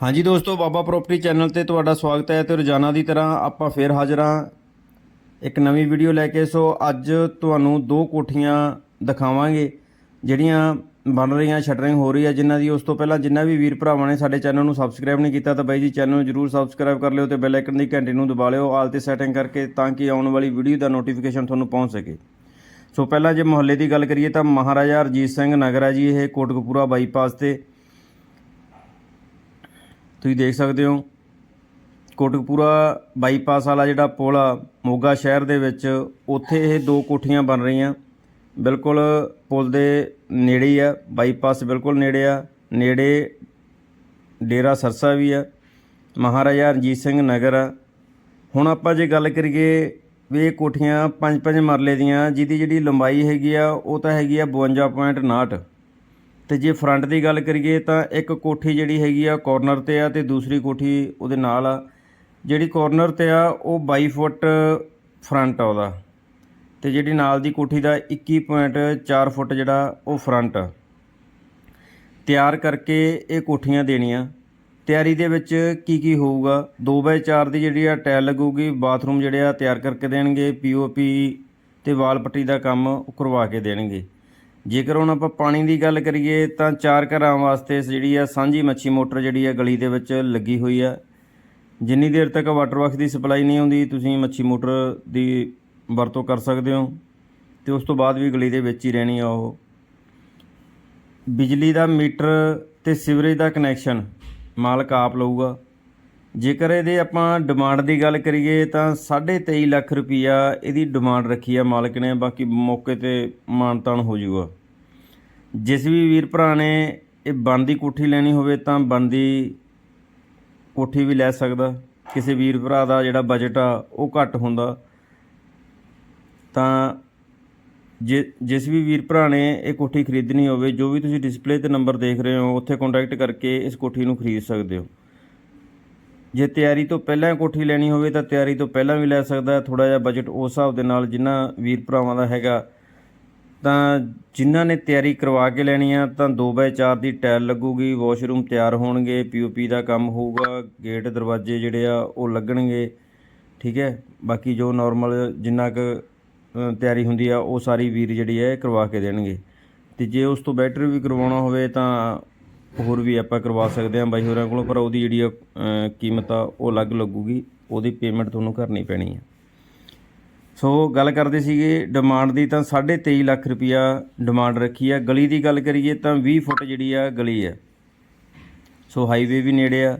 ਹਾਂਜੀ ਦੋਸਤੋ, ਬਾਬਾ property channel ਤੇ ਤੁਹਾਡਾ ਸਵਾਗਤ ਹੈ ਤੇ ਰੋਜ਼ਾਨਾ ਦੀ ਤਰ੍ਹਾਂ ਆਪਾਂ ਫੇਰ ਹਾਜ਼ਰ ਹਾਂ। ਇੱਕ ਨਵੀਂ ਵੀਡੀਓ ਲੈ ਕੇ, ਸੋ ਅੱਜ ਤੁਹਾਨੂੰ ਦੋ ਕੋਠੀਆਂ ਦਿਖਾਵਾਂਗੇ, ਜਿਹੜੀਆਂ ਬਣ ਰਹੀਆਂ, ਸ਼ਟਰਿੰਗ ਹੋ ਰਹੀ ਹੈ, ਜਿਨ੍ਹਾਂ ਦੀ ਉਸ ਤੋਂ ਪਹਿਲਾਂ ਜਿੰਨਾ ਵੀ ਵੀਰ ਭਰਾਵਾਂ ਨੇ ਸਾਡੇ ਚੈਨਲ ਨੂੰ ਸਬਸਕ੍ਰਾਈਬ ਨਹੀਂ ਕੀਤਾ, ਤਾਂ ਬਾਈ ਜੀ ਚੈਨਲ ਨੂੰ ਜਰੂਰ ਸਬਸਕ੍ਰਾਈਬ ਕਰ ਲਿਓ ਤੇ ਬੈਲ ਆਈਕਨ ਦੀ ਘੰਟੀ ਨੂੰ ਦਬਾ ਲਿਓ, ਆਲ ਤੇ ਸੈਟਿੰਗ ਕਰਕੇ, ਤਾਂ ਕਿ ਆਉਣ ਵਾਲੀ ਵੀਡੀਓ ਦਾ ਨੋਟੀਫਿਕੇਸ਼ਨ ਤੁਹਾਨੂੰ ਪਹੁੰਚ ਸਕੇ। ਸੋ ਪਹਿਲਾਂ ਜੇ ਮੁਹੱਲੇ ਦੀ ਗੱਲ ਕਰੀਏ, ਤਾਂ ਮਹਾਰਾਜਾ ਰਜੀਤ ਸਿੰਘ ਨਗਰ ਹੈ ਜੀ, ਇਹ ਕੋਟਕਪੂਰਾ ਬਾਈਪਾਸ ਤੇ। ਤੁਸੀਂ ਦੇਖ ਸਕਦੇ ਹੋ, ਕੋਟਕਪੂਰਾ ਬਾਈਪਾਸ ਵਾਲਾ ਜਿਹੜਾ ਪੁਲ ਆ, ਮੋਗਾ ਸ਼ਹਿਰ ਦੇ ਵਿੱਚ, ਉੱਥੇ ਇਹ ਦੋ ਕੋਠੀਆਂ ਬਣ ਰਹੀਆਂ। ਬਿਲਕੁਲ ਪੁਲ ਦੇ ਨੇੜੇ ਹੀ ਆ, ਬਾਈਪਾਸ ਬਿਲਕੁਲ ਨੇੜੇ ਆ, ਨੇੜੇ ਡੇਰਾ ਸਰਸਾ ਵੀ ਆ, ਮਹਾਰਾਜਾ ਰਣਜੀਤ ਸਿੰਘ ਨਗਰ ਆ। ਹੁਣ ਆਪਾਂ ਜੇ ਗੱਲ ਕਰੀਏ ਵੀ ਇਹ ਕੋਠੀਆਂ ਪੰਜ ਪੰਜ ਮਰਲੇ ਦੀਆਂ, ਜਿਹਦੀ ਜਿਹੜੀ ਲੰਬਾਈ ਹੈਗੀ ਆ, ਉਹ ਤਾਂ ਹੈਗੀ ਆ 52.59 ਤੇ ਜੇ ਫਰੰਟ ਦੀ ਗੱਲ ਕਰੀਏ ਤਾਂ ਇੱਕ ਕੋਠੀ ਜਿਹੜੀ ਹੈਗੀ ਆ ਕਾਰਨਰ ਤੇ ਆ ਤੇ ਦੂਸਰੀ ਕੋਠੀ ਉਹਦੇ ਨਾਲ ਆ। ਜਿਹੜੀ ਕਾਰਨਰ ਤੇ ਆ, ਉਹ 22 ਫੁੱਟ ਫਰੰਟ ਆ ਉਹਦਾ। ਤੇ ਜਿਹੜੀ ਨਾਲ ਦੀ ਕੋਠੀ ਦਾ 21.4 ਫੁੱਟ ਜਿਹੜਾ, ਉਹ ਫਰੰਟ ਆ। ਤਿਆਰ ਕਰਕੇ ਇਹ ਕੋਠੀਆਂ ਦੇਣੀਆਂ। ਤਿਆਰੀ ਦੇ ਵਿੱਚ ਕੀ ਕੀ ਹੋਊਗਾ? 2x4 ਦੀ ਜਿਹੜੀ ਆ ਟਾਇਲ ਲੱਗੂਗੀ, ਬਾਥਰੂਮ ਜਿਹੜੇ ਆ ਤਿਆਰ ਕਰਕੇ ਦੇਣਗੇ ਪੀਓਪੀ ਤੇ ਵਾਲ ਪੱਟੀ ਦਾ ਕੰਮ ਉਹ ਕਰਵਾ ਕੇ ਦੇਣਗੇ। ਜੇਕਰ ਹੁਣ ਆਪਾਂ ਪਾਣੀ ਦੀ ਗੱਲ ਕਰੀਏ ਤਾਂ ਚਾਰ ਘਰਾਂ ਵਾਸਤੇ ਜਿਹੜੀ ਆ ਸਾਂਝੀ ਮੱਛੀ ਮੋਟਰ ਜਿਹੜੀ ਆ ਗਲੀ ਦੇ ਵਿੱਚ ਲੱਗੀ ਹੋਈ ਆ। ਜਿੰਨੀ ਦੇਰ ਤੱਕ ਵਾਟਰ ਵਰਕਸ ਦੀ ਸਪਲਾਈ ਨਹੀਂ ਆਉਂਦੀ, ਤੁਸੀਂ ਮੱਛੀ ਮੋਟਰ ਦੀ ਵਰਤੋਂ ਕਰ ਸਕਦੇ ਹੋ ਤੇ ਉਸ ਤੋਂ ਬਾਅਦ ਵੀ ਗਲੀ ਦੇ ਵਿੱਚ ਹੀ ਰਹਿਣੀ ਆ ਉਹ। ਬਿਜਲੀ ਦਾ ਮੀਟਰ ਤੇ ਸੀਵਰੇਜ ਦਾ ਕਨੈਕਸ਼ਨ ਮਾਲਕ ਆਪ ਲਊਗਾ। ਜੇਕਰ ਇਹਦੇ ਆਪਾਂ ਡਿਮਾਂਡ ਦੀ ਗੱਲ ਕਰੀਏ ਤਾਂ 23.5 ਲੱਖ ਰੁਪਈਆ ਇਹਦੀ ਡਿਮਾਂਡ ਰੱਖੀ ਆ ਮਾਲਕ ਨੇ, ਬਾਕੀ ਮੌਕੇ ਤੇ ਮਾਨਤਾਨ ਹੋ ਜਾਊਗਾ। ਜਿਸ ਵੀ ਵੀਰ ਭਰਾ ਨੇ ਇਹ ਬਣਦੀ ਕੋਠੀ ਲੈਣੀ ਹੋਵੇ ਤਾਂ ਬਣਦੀ ਕੋਠੀ ਵੀ ਲੈ ਸਕਦਾ। ਕਿਸੇ ਵੀਰ ਭਰਾ ਦਾ ਜਿਹੜਾ ਬਜਟ ਆ ਉਹ ਘੱਟ ਹੁੰਦਾ। ਤਾਂ ਜੇ, ਜਿਸ ਵੀ ਵੀਰ ਭਰਾ ਨੇ ਇਹ ਕੋਠੀ ਖਰੀਦਣੀ ਹੋਵੇ, ਜੋ ਵੀ ਤੁਸੀਂ ਡਿਸਪਲੇ ਤੇ ਨੰਬਰ ਦੇਖ ਰਹੇ ਹੋ, ਉੱਥੇ ਕੰਟੈਕਟ ਕਰਕੇ ਇਸ ਕੋਠੀ ਨੂੰ ਖਰੀਦ ਸਕਦੇ ਹੋ। ਜੇ ਤਿਆਰੀ ਤੋਂ ਪਹਿਲਾਂ ਕੋਠੀ ਲੈਣੀ ਹੋਵੇ ਤਾਂ ਤਿਆਰੀ ਤੋਂ ਪਹਿਲਾਂ ਵੀ ਲੈ ਸਕਦਾ ਥੋੜਾ ਜਿਹਾ ਬਜਟ ਉਸ ਹਿਸਾਬ ਦੇ ਨਾਲ ਜਿਨ੍ਹਾਂ ਵੀਰ ਭਰਾਵਾਂ ਦਾ ਹੈਗਾ। ਤਾਂ ਜਿਨ੍ਹਾਂ ਨੇ ਤਿਆਰੀ ਕਰਵਾ ਕੇ ਲੈਣੀ ਆ, ਤਾਂ 2x4 ਦੀ ਟਾਇਲ ਲੱਗੂਗੀ, ਵਾਸ਼ਰੂਮ ਤਿਆਰ ਹੋਣਗੇ ਪੀਓਪੀ ਦਾ ਕੰਮ ਹੋਊਗਾ, ਗੇਟ ਦਰਵਾਜ਼ੇ ਜਿਹੜੇ ਆ ਉਹ ਲੱਗਣਗੇ, ਠੀਕ ਹੈ। ਬਾਕੀ ਜੋ ਨਾਰਮਲ ਜਿੰਨਾ ਕੁ ਤਿਆਰੀ ਹੁੰਦੀ ਆ, ਉਹ ਸਾਰੀ ਵੀਰ ਜਿਹੜੀ ਹੈ ਕਰਵਾ ਕੇ ਦੇਣਗੇ। ਤੇ ਜੇ ਉਸ ਤੋਂ ਬੈਟਰ ਵੀ ਕਰਵਾਉਣਾ ਹੋਵੇ ਤਾਂ ਹੋਰ ਵੀ ਆਪਾਂ ਕਰਵਾ ਸਕਦੇ ਹਾਂ ਬਾਈ ਹੋਰਾਂ ਕੋਲੋਂ ਪਰ ਉਹਦੀ ਜਿਹੜੀ ਆ, ਕੀਮਤ ਆ ਉਹ ਅਲੱਗ ਲੱਗੂਗੀ। ਉਹਦੀ ਪੇਮੈਂਟ ਤੁਹਾਨੂੰ ਕਰਨੀ ਪੈਣੀ ਆ। ਸੋ ਗੱਲ ਕਰਦੇ ਸੀਗੇ ਡਿਮਾਂਡ ਦੀ ਤਾਂ 23.5 ਲੱਖ ਰੁਪਿਆ ਡਿਮਾਂਡ ਰੱਖੀ ਆ। ਗਲੀ ਦੀ ਗੱਲ ਕਰੀਏ ਤਾਂ 20 ਫੁੱਟ ਜਿਹੜੀ ਆ ਗਲੀ ਹੈ ਸੋ ਹਾਈਵੇ ਵੀ ਨੇੜੇ ਆ।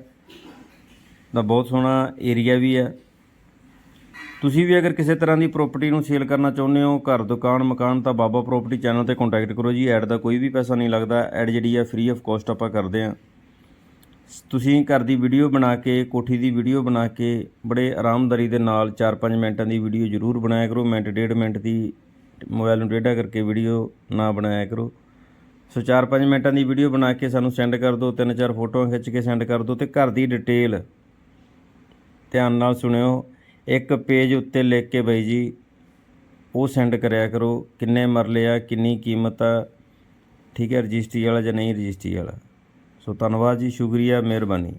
ਦਾ ਬਹੁਤ ਸੋਹਣਾ ਏਰੀਆ ਵੀ ਆ। ਤੁਸੀਂ ਵੀ ਅਗਰ ਕਿਸੇ ਤਰ੍ਹਾਂ ਦੀ ਪ੍ਰਾਪਰਟੀ ਨੂੰ ਸੇਲ ਕਰਨਾ ਚਾਹੁੰਦੇ ਹੋ, ਘਰ, ਦੁਕਾਨ, ਮਕਾਨ, ਤਾਂ ਬਾਬਾ ਪ੍ਰਾਪਰਟੀ ਚੈਨਲ ਤੇ ਕੰਟੈਕਟ ਕਰੋ ਜੀ। ਐਡ ਦਾ ਕੋਈ ਵੀ ਪੈਸਾ ਨਹੀਂ ਲੱਗਦਾ। ਐਡ ਜਿਹੜੀ ਆ ਫ੍ਰੀ ਆਫ ਕਾਸਟ ਆਪਾਂ ਕਰਦੇ ਆ ਤੁਸੀਂ ਘਰ ਦੀ ਵੀਡੀਓ ਬਣਾ ਕੇ, ਕੋਠੀ ਦੀ ਵੀਡੀਓ ਬਣਾ ਕੇ, ਬੜੇ ਆਰਾਮਦਾਰੀ ਦੇ ਨਾਲ 4-5 ਮਿੰਟਾਂ ਦੀ ਵੀਡੀਓ ਜ਼ਰੂਰ ਬਣਾਇਆ ਕਰੋ। ਮਿੰਟ, ਡੇਢ ਮਿੰਟ ਦੀ ਮੋਬਾਈਲ ਨੂੰ ਡੇਢਾ ਕਰਕੇ ਵੀਡੀਓ ਨਾ ਬਣਾਇਆ ਕਰੋ। ਸੋ 4-5 ਮਿੰਟਾਂ ਦੀ ਵੀਡੀਓ ਬਣਾ ਕੇ ਸਾਨੂੰ ਸੈਂਡ ਕਰ ਦਿਓ, ਤਿੰਨ ਚਾਰ ਫੋਟੋਆਂ ਖਿੱਚ ਕੇ ਸੈਂਡ ਕਰ ਦਿਓ ਤੇ ਘਰ ਦੀ ਡਿਟੇਲ ਧਿਆਨ ਨਾਲ ਸੁਣਿਓ। ਇੱਕ ਪੇਜ ਉੱਤੇ ਲਿਖ ਕੇ ਬਾਈ ਜੀ, ਉਹ ਸੈਂਡ ਕਰਿਆ ਕਰੋ, ਕਿੰਨੇ ਮਰਲੇ ਆ, ਕਿੰਨੀ ਕੀਮਤ ਆ, ਠੀਕ ਹੈ, ਰਜਿਸਟਰੀ ਵਾਲਾ ਜਾਂ ਨਹੀਂ ਰਜਿਸਟਰੀ ਵਾਲਾ। ਸੋ ਧੰਨਵਾਦ ਜੀ, ਸ਼ੁਕਰੀਆ, ਮਿਹਰਬਾਨੀ।